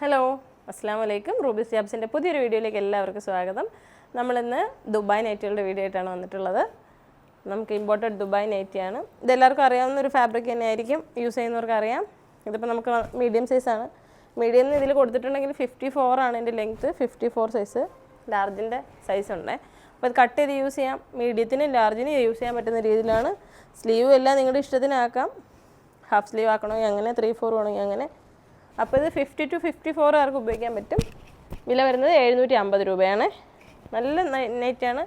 Hello അസ്സാം വലൈക്കും Ruby ജാബ്സിന്റെ പുതിയൊരു വീഡിയോയിലേക്ക് എല്ലാവർക്കും സ്വാഗതം. നമ്മളിന്ന് ദുബായ് നൈറ്റുകളുടെ വീഡിയോ ആയിട്ടാണ് വന്നിട്ടുള്ളത്. നമുക്ക് ഇമ്പോർട്ടഡ് ദുബായ് നൈറ്റിയാണ് ഇതെല്ലാവർക്കും അറിയാവുന്ന ഒരു ഫാബ്രിക് തന്നെയായിരിക്കും. യൂസ് ചെയ്യുന്നവർക്ക് അറിയാം. ഇതിപ്പോൾ നമുക്ക് മീഡിയം സൈസാണ് മീഡിയം ഇതിൽ കൊടുത്തിട്ടുണ്ടെങ്കിൽ ഫിഫ്റ്റി ആണ് ഇതിന്റെ ലെങ്ത്ത് ഫിഫ്റ്റി ഫോർ സൈസ് ലാർജിന്റെ സൈസ് ഉണ്ട്. അപ്പോൾ ഇത് കട്ട് ചെയ്ത് യൂസ് ചെയ്യാം. മീഡിയത്തിനും ലാർജിനും യൂസ് ചെയ്യാൻ പറ്റുന്ന രീതിയിലാണ്. സ്ലീവ് എല്ലാം നിങ്ങളുടെ ഇഷ്ടത്തിനാക്കാം. ഹാഫ് സ്ലീവ് ആക്കണമെങ്കിൽ അങ്ങനെ ത്രീ ഫോർ വേണമെങ്കിൽ അങ്ങനെ. അപ്പോൾ ഇത് ഫിഫ്റ്റി ടു ഫിഫ്റ്റി ഫോർ ആർക്ക് ഉപയോഗിക്കാൻ പറ്റും? വില വരുന്നത് എഴുന്നൂറ്റി അമ്പത് രൂപയാണ്. നല്ല നൈറ്റാണ്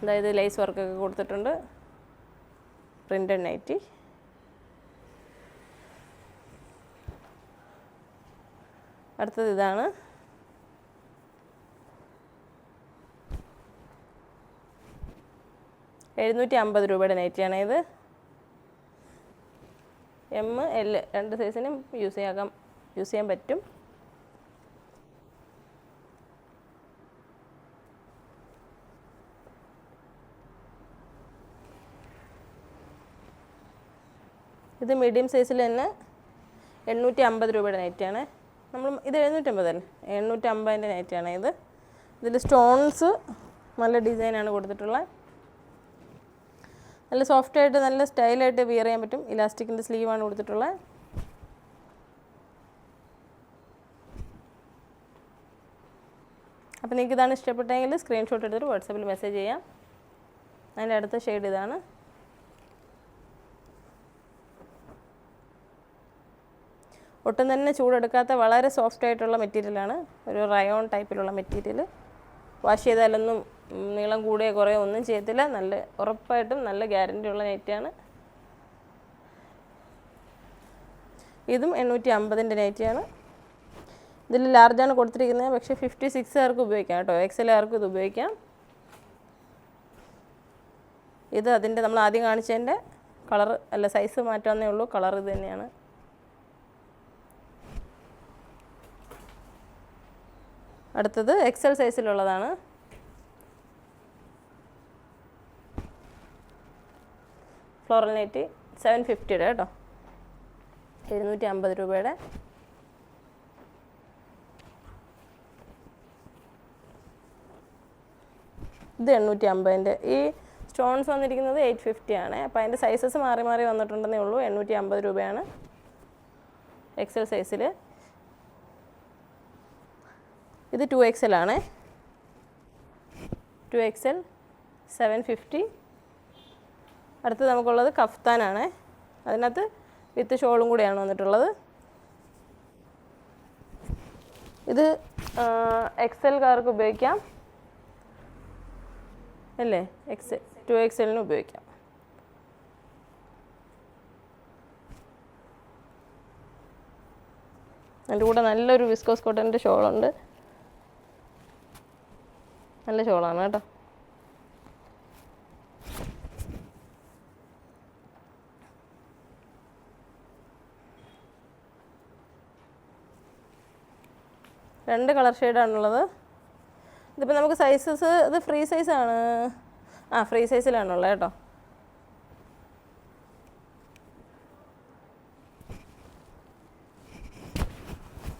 അതായത് ലേസ് വർക്കൊക്കെ കൊടുത്തിട്ടുണ്ട്. പ്രിന്റഡ് നൈറ്റി അടുത്തത് ഇതാണ്. എഴുന്നൂറ്റി അമ്പത് രൂപയുടെ നൈറ്റിയാണ് ഇത് എം എൽ രണ്ട് സൈസിനും യൂസ് ചെയ്യാം യൂസ് ചെയ്യാൻ പറ്റും. ഇത് മീഡിയം സൈസിൽ തന്നെ എണ്ണൂറ്റി അമ്പത് രൂപയുടെ നൈറ്റാണ് നമ്മൾ ഇത് എഴുന്നൂറ്റമ്പത് തന്നെ. എണ്ണൂറ്റി അമ്പതിന്റെ നൈറ്റാണ് ഇത്. ഇതിൽ സ്റ്റോൺസ് നല്ല ഡിസൈനാണ് കൊടുത്തിട്ടുള്ളത്. നല്ല സോഫ്റ്റ് ആയിട്ട് നല്ല സ്റ്റൈലായിട്ട് വിയർ ചെയ്യാൻ പറ്റും. ഇലാസ്റ്റിക്കിന്റെ സ്ലീവാണ് കൊടുത്തിട്ടുള്ളത് അപ്പോൾ നിങ്ങൾക്ക് ഇതാണ് ഇഷ്ടപ്പെട്ടെങ്കിൽ സ്ക്രീൻഷോട്ട് എടുത്തിട്ട് വാട്സപ്പിൽ മെസ്സേജ് ചെയ്യാം. അതിന്റെ അടുത്ത ഷെയ്ഡ് ഇതാണ്. ഒട്ടും തന്നെ ചൂടെടുക്കാത്ത വളരെ സോഫ്റ്റ് ആയിട്ടുള്ള മെറ്റീരിയലാണ് ഒരു റയോൺ ടൈപ്പിലുള്ള മെറ്റീരിയൽ വാഷ് ചെയ്താലൊന്നും നീളം കൂടിയ കുറേ ഒന്നും ചെയ്യത്തില്ല. നല്ല ഉറപ്പായിട്ടും നല്ല ഗ്യാരണ്ടി ഉള്ള നൈറ്റിയാണ് ഇതും എണ്ണൂറ്റി അമ്പതിന്റെ നൈറ്റിയാണ് ഇതിൽ ലാർജാണ് കൊടുത്തിരിക്കുന്നത്. പക്ഷേ ഫിഫ്റ്റി സിക്സ് ആർക്ക് ഉപയോഗിക്കാം കേട്ടോ. എക്സൽ ആർക്കും ഇത് ഉപയോഗിക്കാം. ഇത് അതിന്റെ നമ്മൾ ആദ്യം കാണിച്ചതിന്റെ കളർ അല്ല സൈസ് മാറ്റാന്നേ ഉള്ളൂ. കളർ ഇത് തന്നെയാണ്. അടുത്തത് എക്സൽ സൈസിലുള്ളതാണ് ഫ്ലോറൽ നെറ്റ് സെവൻ ഫിഫ്റ്റിയുടെ കേട്ടോ. എഴുന്നൂറ്റി അമ്പത് രൂപയുടെ ഇത് എണ്ണൂറ്റി അമ്പതിന്റെ ഈ സ്റ്റോൺസ് വന്നിരിക്കുന്നത് എയ്റ്റ് ഫിഫ്റ്റി ആണ്. അപ്പോൾ അതിന്റെ സൈസസ് മാറി മാറി വന്നിട്ടുണ്ടെന്നേ ഉള്ളൂ. എണ്ണൂറ്റി അമ്പത് രൂപയാണ് എക്സൽ സൈസിൽ ഇത് ടു എക്സൽ ആണ്. ടു എക്സൽ സെവൻ ഫിഫ്റ്റി അടുത്ത് നമുക്കുള്ളത് കഫ്താനാണ്. അതിനകത്ത് വിത്ത് ഷോളും കൂടിയാണ് വന്നിട്ടുള്ളത്. ഇത് എക്സൽകാർക്ക് ഉപയോഗിക്കാം. അല്ലേ? എക്സ് ടു എക്സലിന് ഉപയോഗിക്കാം. അതിന്റെ കൂടെ നല്ലൊരു വിസ്കോസ് കോട്ടന്റെ ഷോളുണ്ട്. നല്ല ഷോളാണ് കേട്ടോ. രണ്ട് കളർ ഷെയ്ഡാണുള്ളത് ഇതിപ്പോൾ നമുക്ക് സൈസസ് ഇത് ഫ്രീ സൈസാണ് ആ ഫ്രീ സൈസിലാണുള്ളത് കേട്ടോ.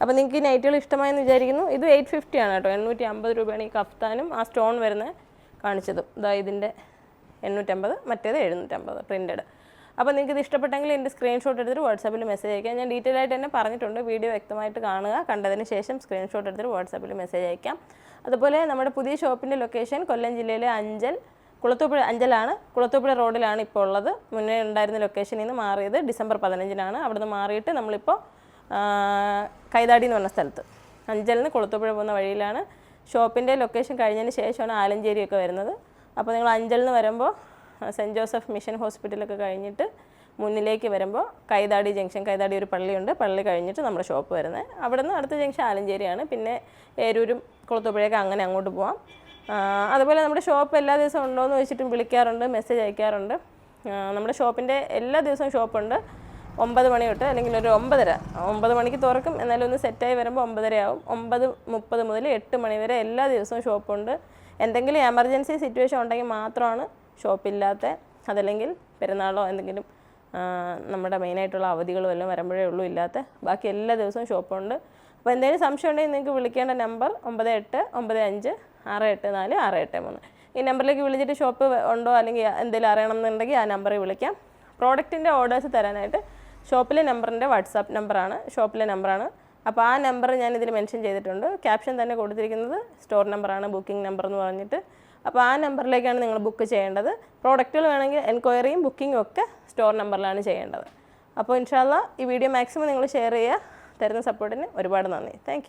അപ്പോൾ നിങ്ങൾക്ക് ഈ നൈറ്റുകൾ ഇഷ്ടമായെന്ന് വിചാരിക്കുന്നു. ഇത് എയ്റ്റ് ഫിഫ്റ്റി ആണ് കേട്ടോ. എണ്ണൂറ്റി അമ്പത് രൂപയാണ് ഈ കഫ്താനും ആ സ്റ്റോൺ വരുന്നത് കാണിച്ചതും. ഇതാ ഇതിന്റെ എണ്ണൂറ്റമ്പത് മറ്റേത് എഴുന്നൂറ്റമ്പത് പ്രിന്റഡ് അപ്പോൾ നിങ്ങൾക്ക് ഇത് ഇഷ്ടപ്പെട്ടെങ്കിൽ എന്റെ സ്ക്രീൻഷോട്ട് എടുത്തിട്ട് വാട്സാപ്പിൽ മെസ്സേജ് അയക്കാം. ഞാൻ ഡീറ്റെയിൽ ആയിട്ട് തന്നെ പറഞ്ഞിട്ടുണ്ട്. വീഡിയോ വ്യക്തമായിട്ട് കാണുക. കണ്ടതിന് ശേഷം സ്ക്രീൻഷോട്ട് എടുത്തിട്ട് വാട്സാപ്പിൽ മെസ്സേജ് അയക്കാം. അതുപോലെ നമ്മുടെ പുതിയ ഷോപ്പിന്റെ ലൊക്കേഷൻ കൊല്ലം ജില്ലയിലെ അഞ്ചൽ കുളത്തൂപ്പുഴ അഞ്ചലാണ്. കുളത്തൂപ്പുഴ റോഡിലാണ് ഇപ്പോൾ ഉള്ളത്. മുന്നേ ഉണ്ടായിരുന്ന ലൊക്കേഷനിൽ നിന്ന് മാറിയത് ഡിസംബർ പതിനഞ്ചിനാണ്. അവിടുന്ന് മാറിയിട്ട് നമ്മളിപ്പോൾ കൈതാടി എന്ന് പറഞ്ഞ സ്ഥലത്ത്. അഞ്ചലിൽ നിന്ന് കുളത്തൂപ്പുഴ പോകുന്ന വഴിയിലാണ്. ഷോപ്പിന്റെ ലൊക്കേഷൻ കഴിഞ്ഞതിന് ശേഷമാണ് ആലഞ്ചേരിയൊക്കെ വരുന്നത്. അപ്പോൾ നിങ്ങൾ അഞ്ചലിൽ നിന്ന് വരുമ്പോൾ സെന്റ് ജോസഫ് മിഷൻ ഹോസ്പിറ്റലൊക്കെ കഴിഞ്ഞിട്ട് മുന്നിലേക്ക് വരുമ്പോൾ കൈതാടി ജംഗ്ഷൻ കൈതാടി ഒരു പള്ളിയുണ്ട്. പള്ളി കഴിഞ്ഞിട്ട് നമ്മുടെ ഷോപ്പ് വരുന്നത് അവിടെ നിന്ന് അടുത്ത ജംഗ്ഷൻ ആലഞ്ചേരിയാണ്. പിന്നെ ഏരൂരും കുളത്തുപുഴയൊക്കെ അങ്ങനെ അങ്ങോട്ട് പോവാം. അതുപോലെ നമ്മുടെ ഷോപ്പ് എല്ലാ ദിവസവും ഉണ്ടോ എന്ന് വെച്ചിട്ടും വിളിക്കാറുണ്ട് മെസ്സേജ് അയക്കാറുണ്ട്. നമ്മുടെ ഷോപ്പിന്റെ എല്ലാ ദിവസവും ഷോപ്പുണ്ട്. ഒമ്പത് മണി തൊട്ട് അല്ലെങ്കിൽ ഒരു ഒമ്പതര ഒമ്പത് മണിക്ക് തുറക്കും. എന്നാലും ഒന്ന് സെറ്റായി വരുമ്പോൾ ഒമ്പതര ആവും. ഒമ്പത് മുപ്പത് മുതൽ എട്ട് മണി വരെ എല്ലാ ദിവസവും ഷോപ്പുണ്ട്. എന്തെങ്കിലും എമർജൻസി സിറ്റുവേഷൻ ഉണ്ടെങ്കിൽ മാത്രമാണ് ഷോപ്പില്ലാത്ത അതല്ലെങ്കിൽ പെരുന്നാളോ എന്തെങ്കിലും നമ്മുടെ മെയിനായിട്ടുള്ള അവധികളും എല്ലാം വരുമ്പോഴേ ഉള്ളൂ ഇല്ലാത്ത. ബാക്കി എല്ലാ ദിവസവും ഷോപ്പുണ്ട്. അപ്പോൾ എന്തെങ്കിലും സംശയം ഉണ്ടെങ്കിൽ നിങ്ങൾക്ക് വിളിക്കേണ്ട നമ്പർ ഒമ്പത് എട്ട് ഒമ്പത് അഞ്ച് ആറ് എട്ട് നാല് ആറ് എട്ട് മൂന്ന്. ഈ നമ്പറിലേക്ക് വിളിച്ചിട്ട് ഷോപ്പ് ഉണ്ടോ അല്ലെങ്കിൽ എന്തെങ്കിലും അറിയണമെന്നുണ്ടെങ്കിൽ ആ നമ്പറിൽ വിളിക്കാം. പ്രോഡക്റ്റിന്റെ ഓർഡേഴ്സ് തരാനായിട്ട് ഷോപ്പിലെ നമ്പറിന്റെ വാട്സാപ്പ് നമ്പറാണ് ഷോപ്പിലെ നമ്പറാണ്. അപ്പോൾ ആ നമ്പർ ഞാൻ മെൻഷൻ ചെയ്തിട്ടുണ്ട്. ക്യാപ്ഷൻ തന്നെ കൊടുത്തിരിക്കുന്നത് സ്റ്റോർ നമ്പറാണ് ബുക്കിംഗ് നമ്പർ എന്ന് പറഞ്ഞിട്ട്. അപ്പോൾ ആ നമ്പറിലേക്കാണ് നിങ്ങൾ ബുക്ക് ചെയ്യേണ്ടത്. പ്രോഡക്റ്റുകൾ വേണമെങ്കിൽ എൻക്വയറിയും ബുക്കിംഗും ഒക്കെ സ്റ്റോർ നമ്പറിലാണ് ചെയ്യേണ്ടത്. അപ്പോൾ ഇൻഷാല്ല ഈ വീഡിയോ മാക്സിമം നിങ്ങൾ ഷെയർ ചെയ്യുക. തരുന്ന സപ്പോർട്ടിന് ഒരുപാട് നന്ദി. താങ്ക്